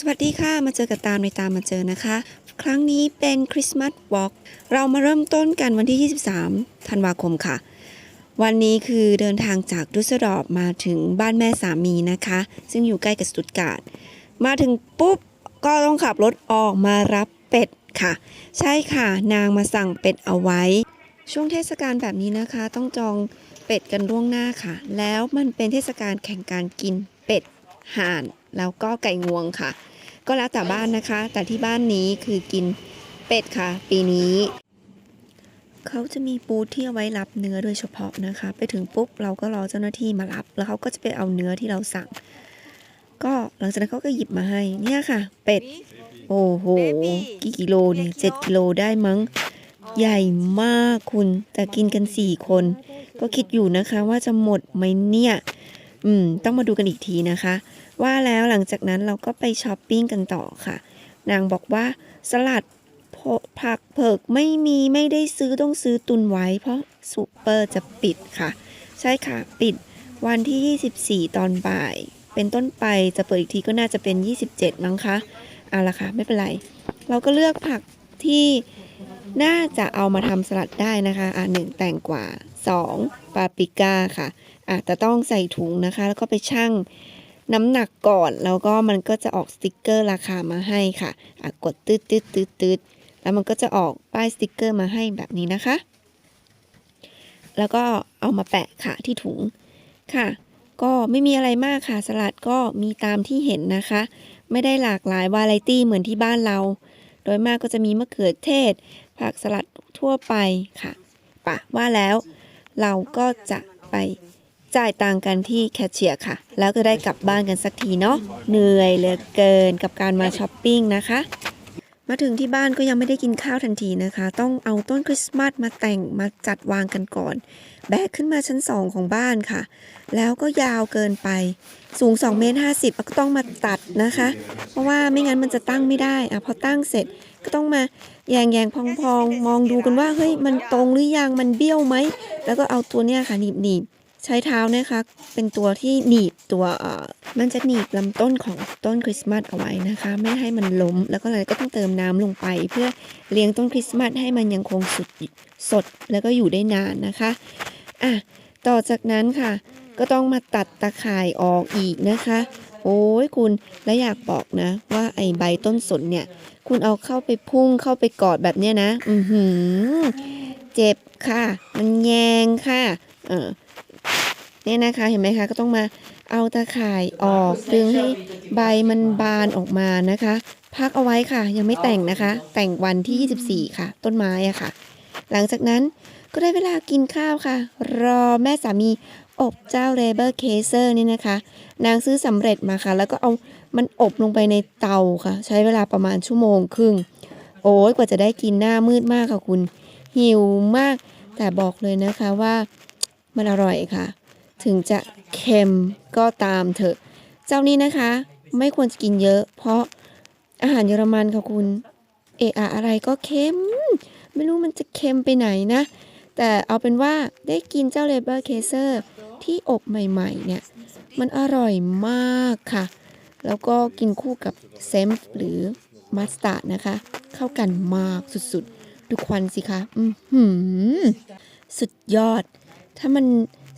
สวัสดีค่ะ มาเจอกับตามในตามมาเจอนะคะ ครั้งนี้เป็นคริสต์มาสวอล์กเรามาเริ่มต้นกันวันที่ 23 ธันวาคมค่ะ วันนี้คือเดินทางจากดุสเซดอร์มาถึงบ้านแม่สามีนะคะ ซึ่งอยู่ใกล้กับสตุตการ์ดมาถึงปุ๊บ ก็ต้องขับรถออกมารับเป็ดค่ะ ใช่ค่ะนางมาสั่งเป็ดเอาไว้ ช่วงเทศกาลแบบนี้นะคะ ต้องจองเป็ดกันล่วงหน้าค่ะ แล้วมันเป็นเทศกาลแข่งการกินเป็ดห่าน แล้วก็ไก่งวงค่ะ ก็แล้วแต่บ้านนะคะ แต่ที่บ้านนี้คือกินเป็ดค่ะ ปีนี้ เขาจะมีบูธที่เอาไว้รับเนื้อโดยเฉพาะนะคะ ไปถึงปุ๊บเราก็รอเจ้าหน้าที่มารับ แล้วเขาก็จะไปเอาเนื้อที่เราสั่ง ก็หลังจากนั้นเขาก็หยิบมาให้เนี่ยค่ะ เป็ด โอ้โหกี่กิโลเนี่ยเจ็ดกิโลได้มั้งใหญ่มากคุณ แต่กินกันสี่คน ก็คิดอยู่นะคะว่าจะหมดไหมเนี่ย อืม ต้องมาดูกันอีกทีนะคะ ว่าแล้วหลังจากนั้นเราก็ไปช้อปปิ้งกันต่อค่ะ นางบอกว่าสลัดผักเผือกไม่มีไม่ได้ซื้อต้องซื้อตุนไว้ เพราะซูเปอร์จะปิดค่ะ ใช่ค่ะปิดวันที่ 24 ตอนบ่าย เป็นต้นไปจะเปิดอีกทีก็น่าจะเป็น 27 มั้งคะเอาละค่ะ ไม่เป็นไร เราก็เลือกผักที่น่าจะเอามาทำสลัดได้นะคะอะหนึ่งแตงกวาสองปาปริก้าค่ะอะแต่ต้องใส่ถุงนะคะ แล้วก็ไปชั่ง น้ำหนักก่อน แล้วก็มันก็จะออกสติกเกอร์ราคามาให้ค่ะะกดตืดตืดตืดตืดแล้วมันก็จะออกป้ายสติกเกอร์มาให้แบบนี้นะคะ แล้วก็เอามาแปะค่ะที่ถุงค่ะ ก็ไม่มีอะไรมากค่ะสลัดก็มีตามที่เห็นนะคะ ไม่ได้หลากหลายวาไรตี้เหมือนที่บ้านเรา โดยมากก็จะมีมะเขือเทศ ผักสลัดทั่วไปค่ะปะว่าแล้วเราก็จะไป จ่ายตังค์กันที่แคชเชียร์ค่ะ แล้วก็ได้กลับบ้านกันสักทีเนาะเหนื่อยเหลือเกินกับการมาช้อปปิ้งนะคะ มาถึงที่บ้านก็ยังไม่ได้กินข้าวทันทีนะคะ ต้องเอาต้นคริสต์มาสมาแต่งมาจัดวางกันก่อน แบกขึ้นมาชั้นสองของบ้านค่ะ แล้วก็ยาวเกินไปสูง2เมตร50 ก็ต้องมาตัดนะคะ เพราะว่าไม่งั้นมันจะตั้งไม่ได้อะพอตั้งเสร็จก็ต้องมาแยงแยงพองพองมองดูกันว่าเฮ้ยมันตรงหรือยังมันเบี้ยวไหมแล้วก็เอาตัวเนี้ยค่ะหนีบหนีบ ใช้เท้านี่ยค่ะเป็นตัวที่หนีบตัวเอ่อมันจะหนีบลำต้นของต้นคริสต์มาสเอาไว้นะคะ ไม่ให้มันล้ม แล้วก็เลยก็ต้องเติมน้ำลงไป เพื่อเลี้ยงต้นคริสต์มาสให้มันยังคงสุดสดแล้วก็อยู่ได้นานนะคะอะต่อจากนั้นค่ะ ก็ต้องมาตัดตะข่ายออกอีกนะคะ โอ้ยคุณและอยากบอกนะ ว่าไอใบต้นสนเนี่ย คุณเอาเข้าไปพุ่งเข้าไปกอดแบบเนี้ยนะ อือหือ เจ็บค่ะ มันแยงค่ะ เออ เนี่ยนะคะเห็นไหมคะก็ต้องมาเอาตะข่ายออกดึงให้ใบมันบานออกมานะคะ พักเอาไว้ค่ะ ยังไม่แต่งนะคะ แต่งวันที่ 24 ค่ะ ต้นไม้อะค่ะ หลังจากนั้นก็ได้เวลากินข้าวค่ะ รอแม่สามีอบเจ้าเลเบอร์เคเซอร์นี่นะคะ นางซื้อสำเร็จมาค่ะ แล้วก็เอามันอบลงไปในเตาค่ะ ใช้เวลาประมาณชั่วโมงครึ่ง โอ้ยกว่าจะได้กินหน้ามืดมากค่ะคุณ หิวมาก แต่บอกเลยนะคะว่ามันอร่อยค่ะ ถึงจะเค็มก็ตามเถอะ เจ้านี้นะคะ ไม่ควรจะกินเยอะ เพราะอาหารเยอรมันค่ะคุณ เอะอะอะไรก็เค็ม ไม่รู้มันจะเค็มไปไหนนะ แต่เอาเป็นว่าได้กินเจ้าเลเบอร์เคเซอร์ที่อบใหม่ๆเนี่ย มันอร่อยมากค่ะ แล้วก็กินคู่กับเซมหรือมัสตาร์ดนะคะ เข้ากันมากสุดๆ ดูควันสิคะ อือหือสุดยอด ถ้ามัน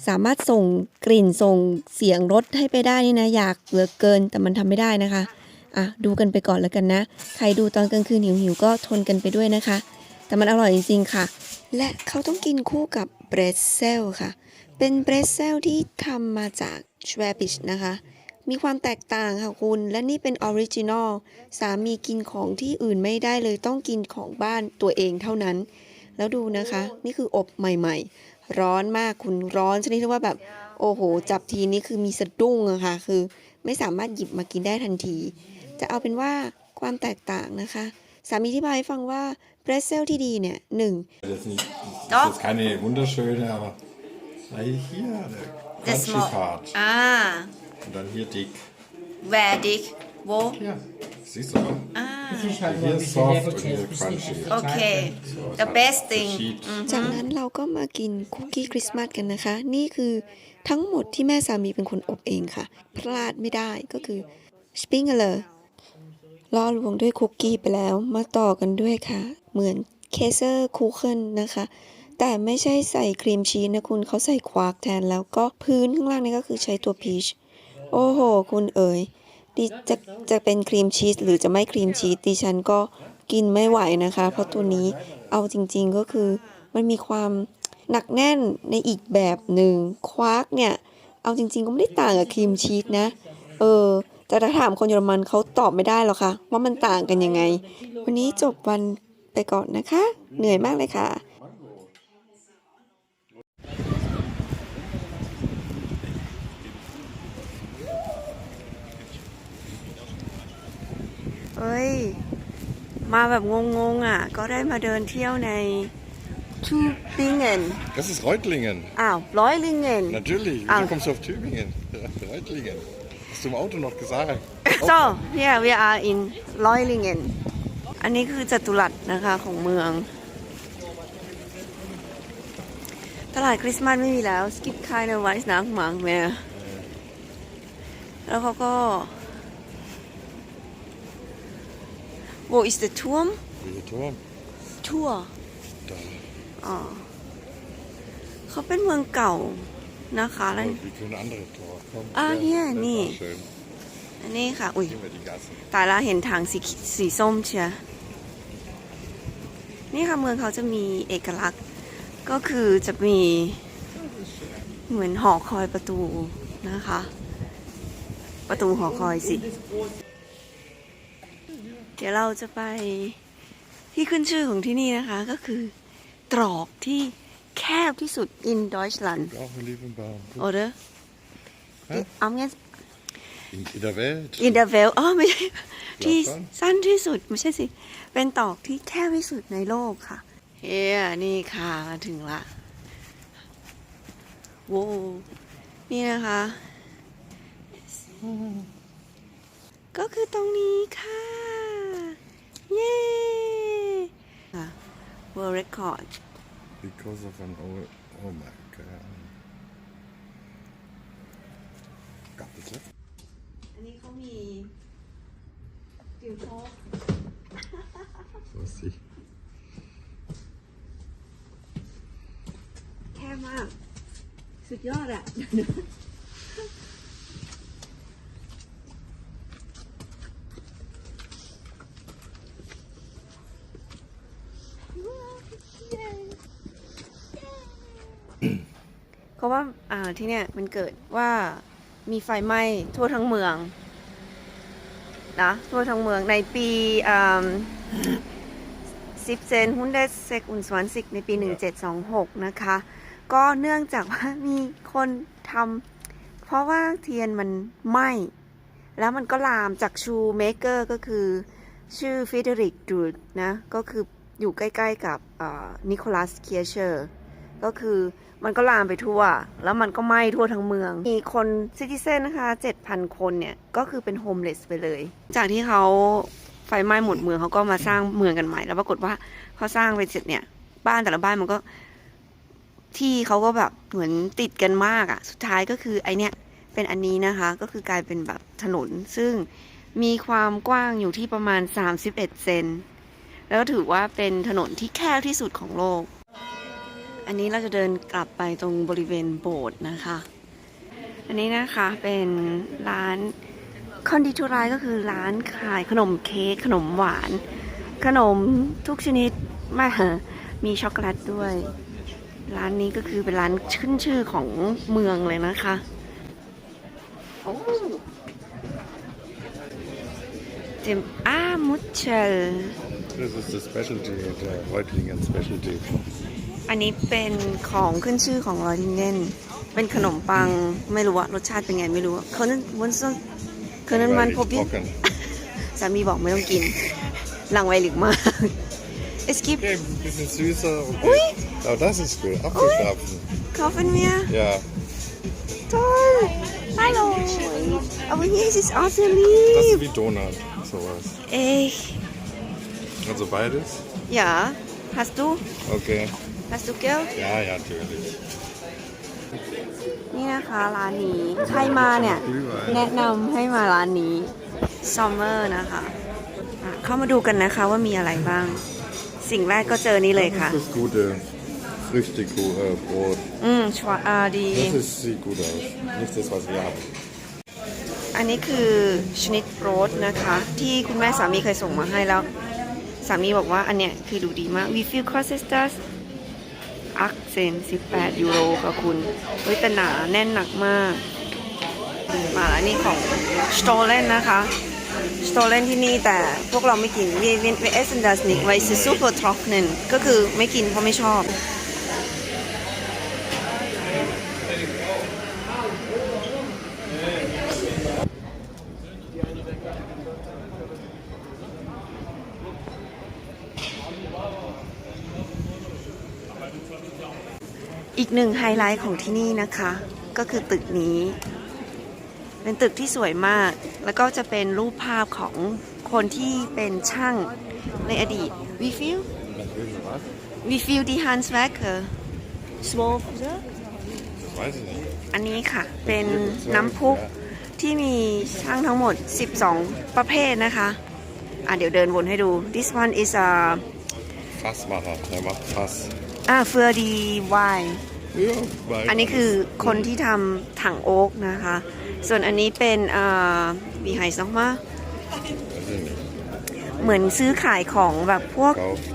สามารถส่งกลิ่นส่งเสียงรสให้ไปได้นี่นะอยากเหลือเกินแต่มันทำไม่ได้นะคะอะดูกันไปก่อนแล้วกันนะ ใครดูตอนกลางคืนหิวๆก็ทนกันไปด้วยนะคะ แต่มันอร่อยจริงๆค่ะ และเขาต้องกินคู่กับเบรดเซลค่ะ เป็นเบรดเซลที่ทำมาจากชวบิชนะคะ มีความแตกต่างค่ะคุณ และนี่เป็นออริจินอลสามีกินของที่อื่นไม่ได้เลยต้องกินของบ้านตัวเองเท่านั้น แล้วดูนะคะ นี่คืออบใหม่ ๆ ร้อนมากคุณร้อนชนิดที่ว่าแบบโอ้โห จับทีนี้คือมีสะดุ้งอะค่ะ คือไม่สามารถหยิบมากินได้ทันที จะเอาเป็นว่าความแตกต่างนะคะ สามีที่บายให้ฟังว่าเบรดเซลที่ดีเนี่ยหนึ่ง Das ist, nicht, das Doch. ist jetzt keine wunderschöne, aber weil hier der Das crunchy mo- Part. Ah, Und dann hier dick. where dick? Wo? Ja, siehst du? Ah, Es ist halt nur Hier ein ist bisschen soft Leberkäse, und hier bis nicht crunchy. so okay. So, es The hat best thing. verschieden. จากนั้นเราก็มากินคุกกี้คริสต์มาสกันนะคะ นี่คือทั้งหมดที่แม่สามีเป็นคนอบเองค่ะ พลาดไม่ได้ก็คือสปริงเกอร์ล่อลวงด้วยคุกกี้ไปแล้วมาต่อกันด้วยค่ะ เหมือนเคเซอร์คูเคิลนะคะ แต่ไม่ใช่ใส่ครีมชีสนะคุณเขาใส่ควาร์กแทน แล้วก็พื้นข้างล่างนี่ก็คือใช้ตัวพีช โอ้โห คุณเอ๋ย ดิจะจะเป็นครีมชีสหรือจะไม่ครีมชีสดิฉันก็กินไม่ไหวนะคะ เพราะตัวนี้เอาจริงๆก็คือมันมีความหนักแน่นในอีกแบบหนึ่งควาร์กเนี่ย เอาจริง ๆ ก็ไม่ได้ต่างกับครีมชีสนะ เออแต่ถ้าถามคนเยอรมันเขาตอบไม่ได้หรอกค่ะว่ามันต่างกันยังไง วันนี้จบวันไปก่อนนะคะ เหนื่อยมากเลยค่ะ เฮ้ย มาแบบงงๆอะ ก็ได้มาเดินเที่ยวในทูบิงเงน Das ist Reutlingen. อ้าวร้อยลิงเงน Natürlich. Ah. Du kommst auf Tübingen. Reutlingen. Hast du im Auto noch gesagt? so yeah we are in ร้อยลิงเงนอันนี้คือจัตุรัสนะคะของเมือง ตลาดคริสต์มาสไม่มีแล้ว skip kind of weiß nach m a n mehr แล้วเขาก็ wo ist der Turm Welcher Turm? Tour Da. อ๋อเขาเป็นเมืองเก่านะคะ แล้ว Wie für ein anderes Tor. Komm, Ah, ja, hier, das nee. war schön. อันนี้ค่ะ อุ้ย Gehen wir die Gasse. ตายละเห็นทางสีสีส้มเชียนี่ค่ะเมืองเขาจะมีเอกลักษณ์ ก็คือจะมีเหมือนหอคอยประตูนะคะ ประตูหอคอยสิ เดี๋ยวเราจะไปที่ขึ้นชื่อของที่นี่นะคะ ก็คือตรอกที่แคบที่สุด in Deutschland Auch ein Liebenbaum. Guck. oder Hä? am jetzt In, in der Welt. in der Welt อ๋อไม่ใช่ที่สั้นสั้นที่สุดไม่ใช่สิ เป็นตอกที่แคบที่สุดในโลกค่ะเฮ้ยนี่ค่ะมาถึงละโว้วนี่นะคะ ก็คือตรงนี้ค่ะ เย้ค่ะ World Record Because of an old. Oh my god. Got this left? อันนี้เขามีดิวโท So ist sie. แคบมาก สุดยอดอะ เพราะว่าอ่าที่เนี่ยมันเกิดว่ามีไฟไหม้ทั่วทั้งเมืองนะทั่วทั้งเมืองในปีอ่าสิบเซนฮุนเดสเซกอุนสวนสิกในปี 1726 นะคะ ก็เนื่องจากว่ามีคนทำเพราะว่าเทียนมันไหม้ แล้วมันก็ลามจากชูเมเกอร์ก็คือชื่อฟิเดริกดูดนะ ก็คืออยู่ใกล้ๆกับนิโคลัสเคียเชอร์ ก็คือมันก็ลามไปทั่ว แล้วมันก็ไหม้ทั่วทั้งเมือง มีคนซิติเซนนะคะ7,000 คนเนี่ย ก็คือเป็นโฮมเลสไปเลย จากที่เขาไฟไหม้หมดเมืองเขาก็มาสร้างเมืองกันใหม่ แล้วปรากฏว่าเขาสร้างไปเสร็จเนี่ย บ้านแต่ละบ้านมันก็ ที่เขาก็แบบเหมือนติดกันมากอะ่ะ สุดท้ายก็คือไอเนี้ยเป็นอันนี้นะคะ ก็คือกลายเป็นแบบถนน ซึ่งมีความกว้างอยู่ที่ประมาณ 31 เซน แล้วก็ถือว่าเป็นถนนที่แคบที่สุดของโลก อันนี้เราจะเดินกลับไปตรงบริเวณโบสถ์นะคะ อันนี้นะคะเป็นร้านคอนดิทูรายก็คือร้านขายขนมเค้กขนมหวาน ขนมทุกชนิดม่มีช็อกโกแลตด้วย ร้านนี้ก็คือเป็นร้านขึ้นชื่อของเมืองเลยนะคะโอ้เจมอามุชเชล Das ist das Specialty, der Reutlingen Specialty. อันนี้เป็นของขึ้นชื่อของรอยลิงเนนเป็นขนมปังไม่รู้ว่ารสชาติเป็นไงไม่รู้เขานั้นวันซเขานั้นมัน Weil พบ nicht ดิ trocken. สามีบอกไม่ต้องกินหลังไวหลิกมาก es gibt Okay, ein bisschen süßer. Okay. Aber das ist gut. Apfelstapfen. kaufen wir Ja. toll hallo aber hier ist es auch sehr Das lieb ist wie Donut. Sowas. echt Also beides? ja hast du Okay. Hast du Geld Ja, ja, natürlich. นี่นะคะร้านนี้ ใครมาเนี่ย แนะนำให้มาร้านนี้ Summer นะคะอะเข้ามาดูกันนะคะว่ามีอะไรบ้าง สิ่งแรกก็เจอนี้เลยค่ะ Das ist gute Früchtebrot. Äh, Brot. อืมชวาอ่าดี Das ist, sieht gut aus. Nicht das, was wir haben. อันนี้คือชนิดโรสนะคะ ที่คุณแม่สามีเคยส่งมาให้แล้ว สามีบอกว่าอันเนี้ยคือดูดีมาก We feel c o s e s t a s อักเซน 18 ยูโรค่ะคุณ เฮ้ยแต่หนาแน่นหนักมาก มาแล้วนี่ของสโตเลนนะคะสโตเลนที่นี่แต่พวกเราไม่กิน We we we essen das nicht weil es ist super trocknen ก็คือไม่กินเพราะไม่ชอบ อี กหนึ่งไฮไลท์ของที่นี่นะคะ ก็คือตึกนี้ เป็นตึกที่สวยมาก แล้วก็จะเป็นรูปภาพของคนที่เป็นช่างในอดีต wie viel Was? wie viel die Handwerker zwölf Das weiß ich nicht. อันนี้ค่ะ เป็นน้ำพุที่มีช่างทั้งหมด 12 ประเภทนะคะ อะเดี๋ยวเดินวนให้ดู this one is a Fassmacher. Der macht Fass. อ่า für die wine Ja, weil อันนี้คือคนที่ทำถังโอ๊กนะคะ ส่วนอันนี้เป็นอ่าวีไฮซ์นอกมา Weiß ich nicht. เหมือนซื้อขายของแบบพวก Kauft.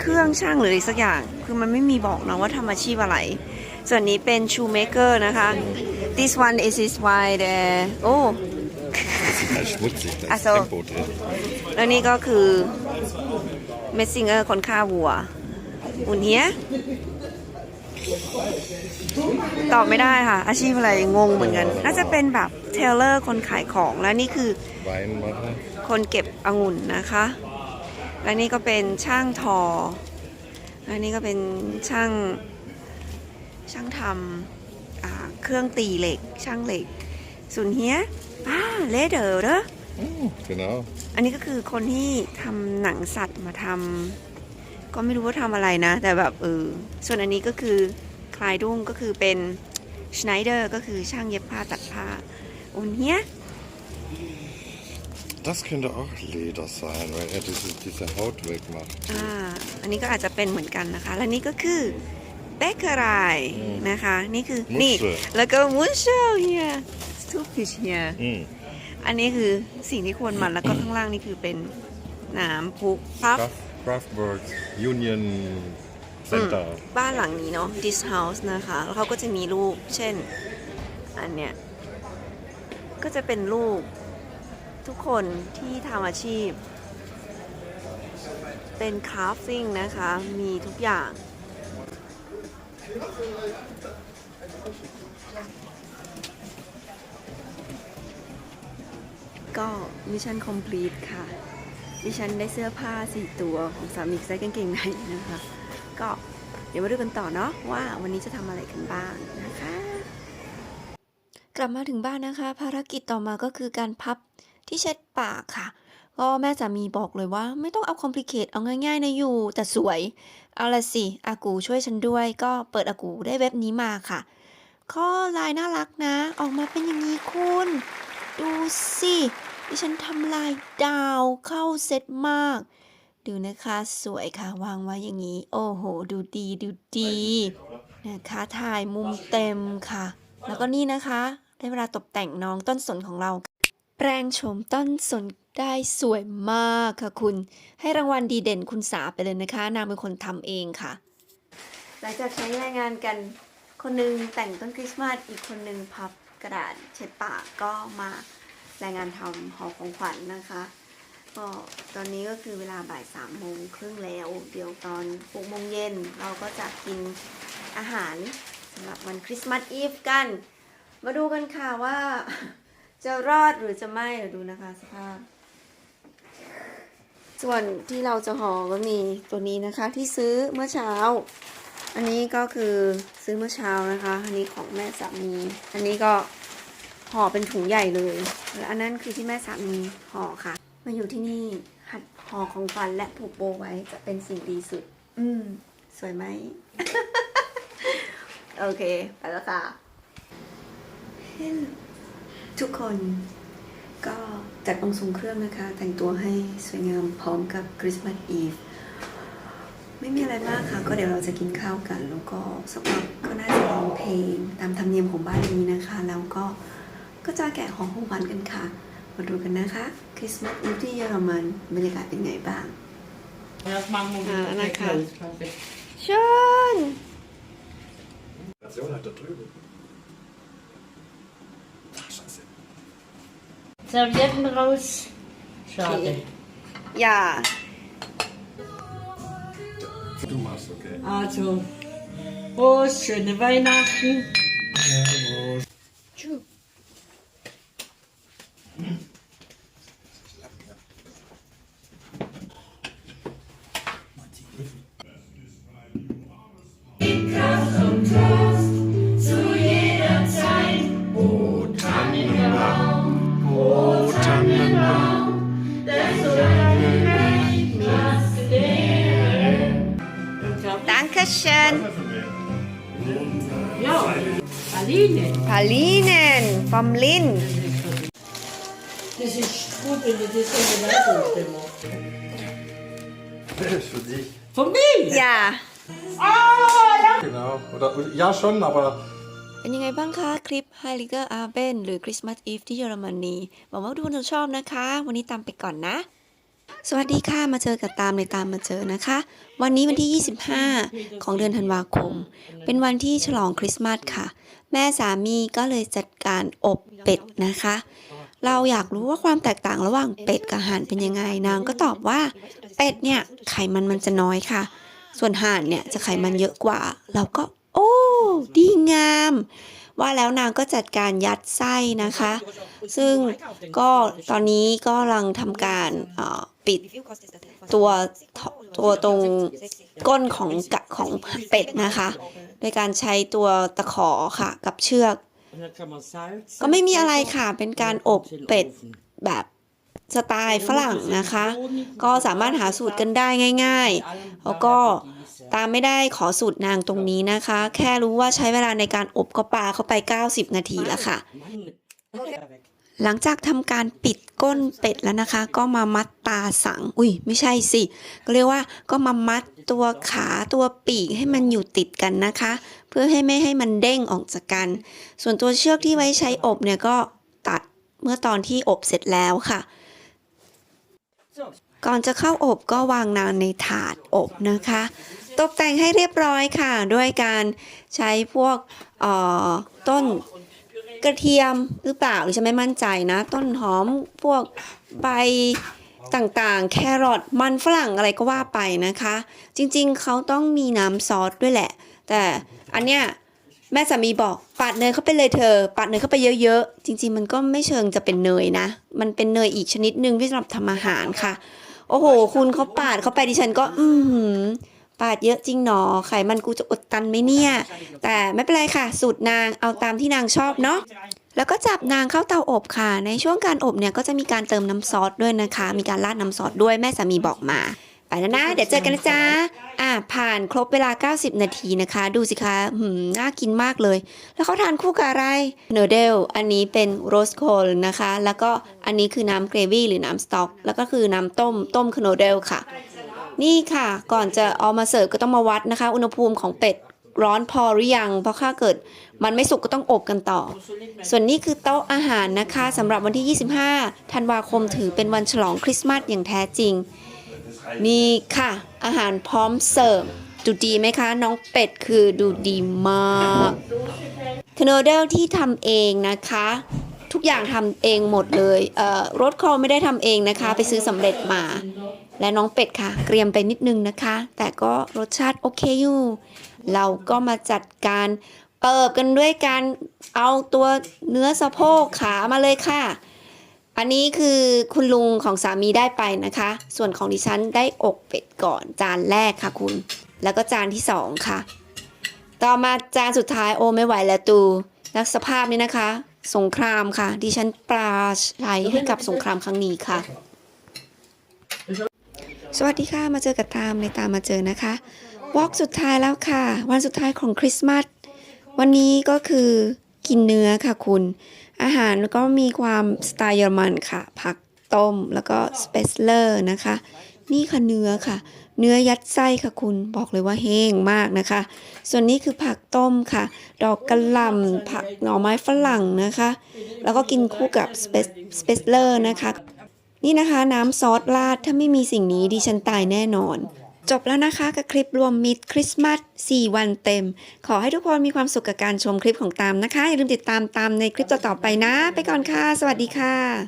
เครื่องช่างหรืออะไรสักอย่าง คือมันไม่มีบอกนะว่าทำอาชีพอะไร ส่วนนี้เป็น shoemaker นะคะ this one is is why the โอ้ Das ist halt schmutzig. Da Ach ist so. Tempo drin. แล้วนี่ก็คือ Messinger คนฆ่าวัว อุ่นเฮีย ตอบไม่ได้ค่ะ อาชีพอะไรงงเหมือนกัน น่าจะเป็นแบบเทเลอร์คนขายของแล้วนี่คือ Weinmacher. คนเก็บองุ่นนะคะ และนี่ก็เป็นช่างทอ และนี่ก็เป็นช่างช่างทำอ่าเครื่องตีเหล็ก ช่างเหล็กส่วนเฮียป้าเลเดอร์เด้อ Hm, genau. อันนี้ก็คือคนที่ทำหนังสัตว์มาทำ ก็ไม่รู้ว่าทำอะไรนะ แต่แบบเออส่วนอันนี้ก็คือคลายดุ้งก็คือเป็นชไนเดอร์ก็คือช่างเย็บผ้าตัดผ้าอุ่นเฮีย Das könnte auch Leder sein, weil er diese, diese Haut wegmacht. อ่าอันนี้ก็อาจจะเป็นเหมือนกันนะคะ และนี่ก็คือเบเกอรายนะคะ นี่คือนี่ Muschel แล้วก็มุชเชลเฮียสตูพิชเฮีย Hm. อันนี้คือสิ่งที่ควรมันแล้วก็ข้างล่างนี่คือเป็นน้ำพุพับ Kraft, Kraftwerk Union Center. บ้านหลังนี้เนาะ this house นะคะ แล้วเขาก็จะมีรูป เช่น อันเนี้ย ก็จะเป็นรูปทุกคนที่ทำอาชีพ เป็นคราฟติ้งนะคะ มีทุกอย่าง ก็มิชชั่นคอมพลีทค่ะ ดิฉันได้เสื้อผ้าสี่ตัวของสามีใส่กางเกงในนะคะ ก็เดี๋ยวมาดูกันต่อเนาะว่าวันนี้จะทำอะไรกันบ้างนะคะ กลับมาถึงบ้านนะคะ ภารกิจต่อมาก็คือการพับที่เช็ดปากค่ะก็แม่สามีบอกเลยว่า ไม่ต้องเอาคอมพลีเคทเอาง่ายๆนะอยู่ แต่สวย เอาละสิ อากูช่วยฉันด้วย ก็เปิดอากูได้เว็บนี้มาค่ะ ข้อลายน่ารักนะ ออกมาเป็นอย่างนี้คุณ ดูสิ ดิฉันทำลายดาวเข้าเซตมาก ดูนะคะสวยค่ะ วางไว้อย่างนี้ โอ้โห ดูดีดูดีนะคะถ่ายมุมเต็มค่ะ แล้วก็นี่นะคะ ได้เวลาตกแต่งน้องต้นสนของเรา แปลงโฉมต้นสนได้สวยมากค่ะคุณ ให้รางวัลดีเด่นคุณสาไปเลยนะคะ นางเป็นคนทำเองค่ะ หลังจากใช้แรงงานกัน คนหนึงแต่งต้นคริสต์มาสอีกคนหนึงพับกระดาษเช็ดปากก็มา รายงานทำห่อของขวัญนะคะก็ตอนนี้ก็คือเวลาบ่ายสามโมงครึ่งแล้ว เดี๋ยวตอนหกโมงเย็นเราก็จะกินอาหารสำหรับวันคริสต์มาสอีฟกัน มาดูกันค่ะว่าจะรอดหรือจะไม่เดี๋ยวดูนะคะสภาพ ส่วนที่เราจะห่อก็มีตัวนี้นะคะที่ซื้อเมื่อเช้า อันนี้ก็คือซื้อเมื่อเช้านะคะ อันนี้ของแม่สามี อันนี้ก็ ห่อเป็นถุงใหญ่เลยและอันนั้นคือที่แม่สามีห่อค่ะ มาอยู่ที่นี่หัดห่อของฟันและผูกโบไว้จะเป็นสิ่งดีสุด อืม สวยไหม โอเค ไปแล้วค่ะ Hello ทุกคนก็จัดองค์ทรงเครื่องนะคะ แต่งตัวให้สวยงามพร้อมกับคริสต์มาสอีฟไม่มีอะไรมากค่ะ ก็เดี๋ยวเราจะกินข้าวกัน แล้วก็สักพักก็น่าจะร้องเพลงตามธรรมเนียมของบ้านนี้นะคะ แล้วก็ ก็จะแกะของของหวานกันค่ะ มาดูกันนะคะคริสต์มาสอีฟที่เยอรมันบรรยากาศเป็นไงบ้าง Dat mag nog Ah, niet. lekker. Lekker. เชิญ Station halt da drüben. Ach, scheiße. Servietten raus. Schade. อย่า Du machst, okay. Also, Prost, schöne Weihnachten. Danke schön Ja, Aline. Pralinen vom Lin Das ist gut, wenn du das in die Leitung machst. Das ist für dich. Von mir? อย่า Genau. Oder, ja, schon, aber เป็นยังไงบ้างคะ คลิป h e i l i g e r a b e n หรือ Christmas Eve ที่เยอรมนีหวังว่าทุกคนจะชอบนะคะ วันนี้ตามไปก่อนนะ สวัสดีค่ะมาเจอกับตามในตามมาเจอนะคะ วันนี้วันที่ 25 ของเดือนธันวาคม เป็นวันที่ฉลองคริสต์มาสค่ะ แม่สามีก็เลยจัดการอบเป็ดนะคะ เราอยากรู้ว่าความแตกต่างระหว่างเป็ดกับห่านเป็นยังไงนางก็ตอบว่าเป็ดเนี่ยไขมันมันจะน้อยค่ะ ส่วนห่านเนี่ยจะไขมันเยอะกว่า เราก็ โอ้ดีงามว่าแล้วนางก็จัดการยัดไส้นะคะ ซึ่งก็ตอนนี้ก็กำลังทำการเอ่อ ปิดตัวตัวตรงก้นของกะของเป็ดนะคะ โดยการใช้ตัวตะขอค่ะ กับเชือก ก็ไม่มีอะไรค่ะ เป็นการอบเป็ดแบบสไตล์ฝรั่งนะคะ ก็สามารถหาสูตรกันได้ง่าย ๆ แล้วก็ตามไม่ได้ขอสูตรนางตรงนี้นะคะ แค่รู้ว่าใช้เวลาในการอบก็ปาเข้าไป 90 นาทีแล้วค่ะ หลังจากทำการปิดก้นเป็ดแล้วนะคะ ก็มามัดตาสัง อุ้ยไม่ใช่สิก็เรียกว่าก็มามัดตัวขาตัวปีกให้มันอยู่ติดกันนะคะ เพื่อให้ไม่ให้มันเด้งออกจากกัน ส่วนตัวเชือกที่ไว้ใช้อบเนี่ยก็ตัดเมื่อตอนที่อบเสร็จแล้วค่ะ ก่อนจะเข้าอบก็วางนางในถาดอบนะคะ ตกแต่งให้เรียบร้อยค่ะ ด้วยการใช้พวกต้น กระเทียมหรือเปล่าหรือฉันไม่มั่นใจนะ ต้นหอมพวกใบต่างๆ แครอทมันฝรั่งอะไรก็ว่าไปนะคะ จริงๆ เขาต้องมีน้ำซอสด้วยแหละ แต่อันเนี้ยแม่สามีบอกปาดเนยเข้าไปเลยเธอปาดเนยเข้าไปเยอะๆ จริง ๆ มันก็ไม่เชิงจะเป็นเนยนะ มันเป็นเนยอีกชนิดหนึ่งที่สำหรับทำอาหารค่ะ โอ้โห คุณเขาปาดเข้าไปดิฉันก็ อือหือ ปาดเยอะจริงหนอ ไขมันกูจะอดตันไหมเนี่ย แต่ไม่เป็นไรค่ะ สูตรนางเอาตามที่นางชอบเนาะ แล้วก็จับนางเข้าเตาอบค่ะ ในช่วงการอบเนี่ยก็จะมีการเติมน้ำซอสด้วยนะคะ มีการราดน้ำซอสด้วยแม่สามีบอกมา ไปแล้วนะ เดี๋ยวเจอกันนะจ๊ะ อะผ่านครบเวลา 90 นาทีนะคะ ดูสิคะหืมน่ากินมากเลย แล้วเขาทานคู่กับอะไร เนอเดล อันนี้เป็นโรสโคลนะคะ แล้วก็อันนี้คือน้ำเกรวี่หรือน้ำสต๊อก แล้วก็คือน้ำต้ม ต้มคโนเดลค่ะ นี่ค่ะ ก่อนจะเอามาเสิร์ฟก็ต้องมาวัดนะคะ อุณหภูมิของเป็ดร้อนพอหรือยัง เพราะถ้าเกิดมันไม่สุกก็ต้องอบกันต่อ ส่วนนี้คือโต๊ะอาหารนะคะสำหรับวันที่ 25 ธันวาคมถือเป็นวันฉลองคริสต์มาสอย่างแท้จริง นี่ค่ะ อาหารพร้อมเสิร์ฟดูดีไหมคะ น้องเป็ดคือดูดีมากคโนเดลที่ทำเองนะคะ ทุกอย่างทำเองหมดเลยเอ่อรสคอไม่ได้ทำเองนะคะ ไปซื้อสำเร็จมา และน้องเป็ดค่ะ เกรียมไปนิดนึงนะคะ แต่ก็รสชาติโอเคอยู่ เราก็มาจัดการเปิบกันด้วยการเอาตัวเนื้อสะโพกขามาเลยค่ะ อันนี้คือคุณลุงของสามีได้ไปนะคะ ส่วนของดิฉันได้อกเป็ดก่อนจานแรกค่ะคุณ แล้วก็จานที่สองค่ะ ต่อมาจานสุดท้ายโอไม่ไหวแล้วตูแล้วสภาพนี้นะคะ สงครามค่ะ ดิฉันปลาชัยให้กับสงครามครั้งนี้ค่ะ สวัสดีค่ะ มาเจอกับตามในตามมาเจอนะคะวอล์กสุดท้ายแล้วค่ะ วันสุดท้ายของคริสต์มาสวันนี้ก็คือกินเนื้อค่ะคุณ อาหารก็มีความสไตล์เยอรมันค่ะ ผักต้มแล้วก็สเปซเลอร์นะคะ นี่ค่ะเนื้อค่ะ เนื้อยัดไส้ค่ะคุณบอกเลยว่าแห้งมากนะคะ ส่วนนี้คือผักต้มค่ะ ดอกกระหล่ำผักหน่อไม้ฝรั่งนะคะ แล้วก็กินคู่กับสเปซสเปซเลอร์นะคะ นี่นะคะน้ำซอสราดถ้าไม่มีสิ่งนี้ดิฉันตายแน่นอน จบแล้วนะคะกับคลิปรวมมิตรคริสต์มาส 4 วันเต็ม ขอให้ทุกคนมีความสุขกับการชมคลิปของตามนะคะ อย่าลืมติดตามตามในคลิปต่อๆไปนะ ไปก่อนค่ะ สวัสดีค่ะ